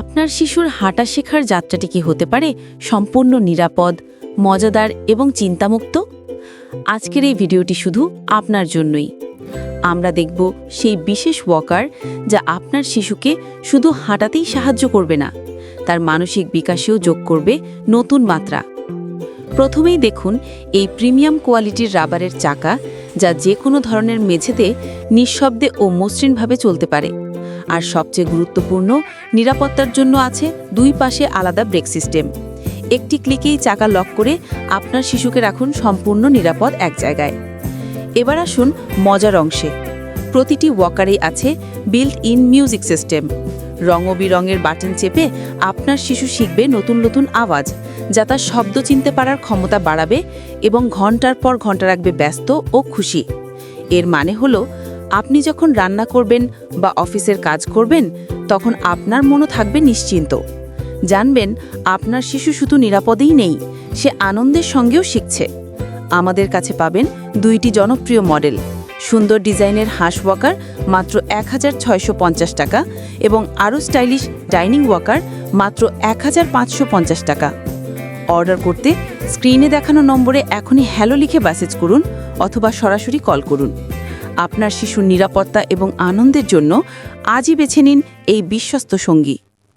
আপনার শিশুর হাঁটা শেখার যাত্রাটি কি হতে পারে? সম্পূর্ণ নিরাপদ, মজাদার এবং চিন্তামুক্ত? আজকের এই ভিডিওটি শুধু আপনার জন্যই। আমরা দেখব সেই বিশেষ ওয়াকার যা আপনার শিশুকে শুধু হাঁটাতেই সাহায্য করবে না, তার মানসিক বিকাশেও যোগ করবে নতুন মাত্রা। প্রথমেই দেখুন এই প্রিমিয়াম কোয়ালিটির রাবারের চাকা যা যে কোনো ধরনের মেঝেতে নিঃশব্দে ও মসৃণভাবে চলতে পারে। আর সবচেয়ে গুরুত্বপূর্ণ, নিরাপত্তার জন্য আছে দুই পাশে আলাদা ব্রেক সিস্টেম। একটি ক্লিকেই চাকা লক করে আপনার শিশুকে রাখুন সম্পূর্ণ নিরাপদ এক জায়গায়। এবার আসুন মজার অংশে। প্রতিটি ওয়াকারেই আছে বিল্ট ইন মিউজিক সিস্টেম। রঙবিরঙের বাটন চেপে আপনার শিশু শিখবে নতুন নতুন আওয়াজ, যা তার শব্দ চিনতে পারার ক্ষমতা বাড়াবে এবং ঘণ্টার পর ঘণ্টা রাখবে ব্যস্ত ও খুশি। এর মানে হলো আপনি যখন রান্না করবেন বা অফিসের কাজ করবেন, তখন আপনার মনও থাকবে নিশ্চিন্ত। জানবেন, আপনার শিশু শুধু নিরাপদেই নেই, সে আনন্দের সঙ্গেও শিখছে। আমাদের কাছে পাবেন দুইটি জনপ্রিয় মডেল, সুন্দর ডিজাইনের হাঁস ওয়াকার মাত্র এক হাজার ছয়শো পঞ্চাশ টাকা এবং আরও স্টাইলিশ ডাইনিং ওয়াকার মাত্র এক হাজার পাঁচশো পঞ্চাশ টাকা। অর্ডার করতে স্ক্রিনে দেখানো নম্বরে এখনই হ্যালো লিখে মেসেজ করুন অথবা সরাসরি কল করুন। আপনার শিশুর নিরাপত্তা এবং আনন্দের জন্য আজই বেছে নিন এই বিশ্বস্ত সঙ্গী।